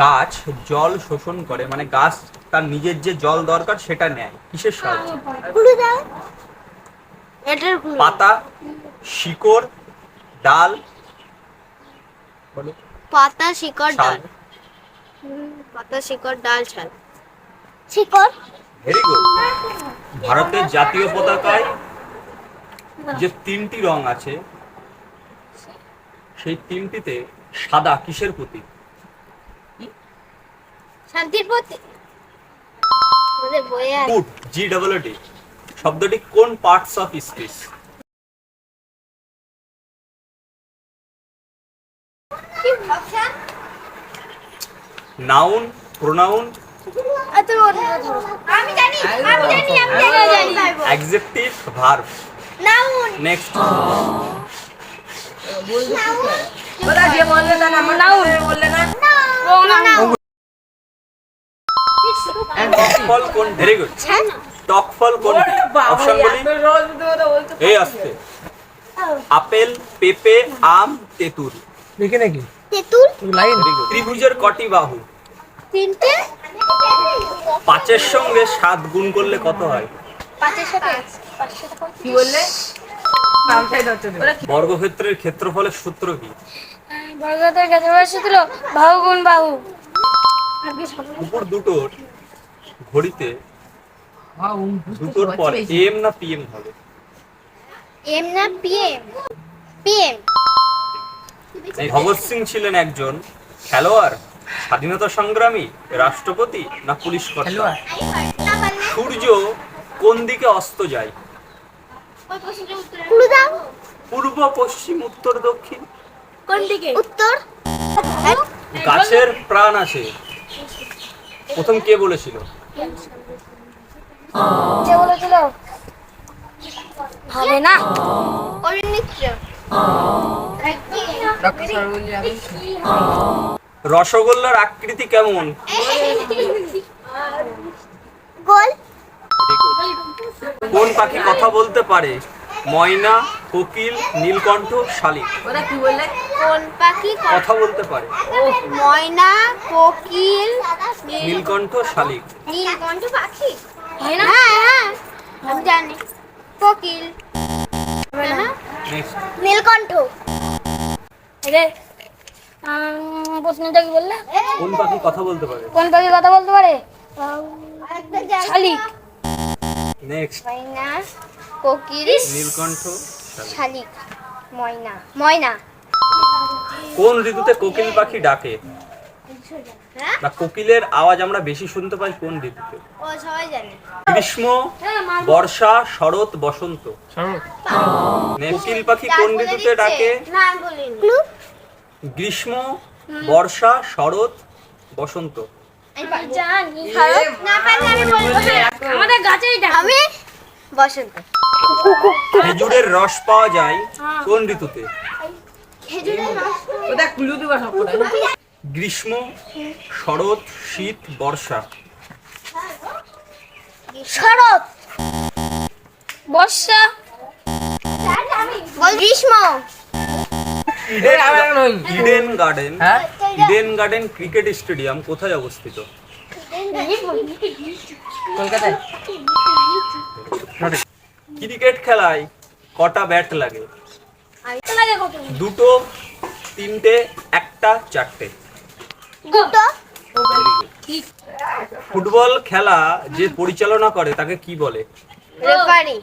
গাছ জল শোষণ করে মানে গাছ তার নিজের যে জল দরকার সেটা নেয়। কিসের সাহায্যে? দাও এটার ক্লু পাতা শিকড় ডাল পাতা শিকড় ডাল। পাতা শিকড় ডাল ছাল। শিকড়? ভেরি গুড ভারতের জাতীয় পতাকায় যে তিনটি রং আছে সেই তিনটিতে সাদা কিসের প্রতীক? শান্তির প্রতি ওদের বইয়ে আছে। ফুড জি ডাবল টি শব্দটি কোন parts of speech noun pronoun আমি জানি আমি জানি আমি জানি অ্যাডজেক্টিভ ভার্ব নাউন নেক্সট বললে না? বললে না ফল কোন? ভেরি গুড টক ফল কোনটি অপশন বলি? এই আসতে আপেল পেঁপে আম তেঁতুল। দেখে নাকি? তেঁতুল? লাইন। ত্রিভুজের কটি বাহু? তিনটে? পাঁচের সঙ্গে সাত গুণ করলে কত হয়? পাঁচের সাথে কি বললে? বর্গক্ষেত্রের ক্ষেত্রফলের সূত্র কি? বর্গতের কাছে ছিল বাহু গুণ বাহু। উপর দুটোর ঘড়িতে দুটোর পর এম না পিএম হবে? এম না পিএম? পিএম। ভগৎ সিং ছিলেন একজন খেলোয়াড় স্বাধীনতা সংগ্রামী রাষ্ট্রপতি না পুলিশ কর্তা? সূর্য কোন দিকে অস্ত যায়? পূর্ব পশ্চিম উত্তর দক্ষিণ? কোন দিকে? উত্তর। গাছের প্রাণ আছে। প্রথম কে বলেছিল? কে বলেছিল হবে না। রসগোল্লার আকৃতি কেমন? গোল। কোন পাখি কথা বলতে পারে? ময়না কোকিল নীলকণ্ঠ শালিক। ওরা কি বললে? কোন পাখি কথা বলতে পারে। ময়না কোকিল নীলকণ্ঠ শালিক। নীলকণ্ঠ পাখি? হয় হ্যাঁ হ্যাঁ আমি জানি। কোকিল। নীলকণ্ঠ। রে প্রশ্নটা কি বললে? কোন পাখি কথা বলতে পারে? কোন পাখি কথা বলতে পারে? শালিক। নেক্সট ময়না কোকিল নীলকণ্ঠ শালিক। ময়না। ময়না। কোন ঋতুতে কোকিল পাখি ডাকে? হ্যাঁ বা কোকিলের আওয়াজ আমরা বেশি শুনতে পাই কোন ঋতুতে? ও সবাই জানে। গ্রীষ্ম বর্ষা শরৎ বসন্ত। কোকিল পাখি কোন ঋতুতে ডাকে? গ্রীষ্ম বর্ষা শরৎ বসন্ত। জানি। না পারলে আমি বলব। আমাদের গাছেই আমি বসন্ত। খেজুরের রস পাওয়া যায় কোন ঋতুতে? গ্রীষ্ম শরৎ শীত বর্ষা। শরৎ বর্ষা গ্রীষ্ম। Eden Garden. হ্যাঁ? ইডেন গার্ডেন ক্রিকেট স্টেডিয়াম কোথায় অবস্থিত? কলকাতায়। ক্রিকেট খেলায় কটা ব্যাট লাগে? দুটো তিনটে একটা চারটে। দুটো ফুটবল খেলা যে পরিচালনা করে তাকে কি বলে? রেফারি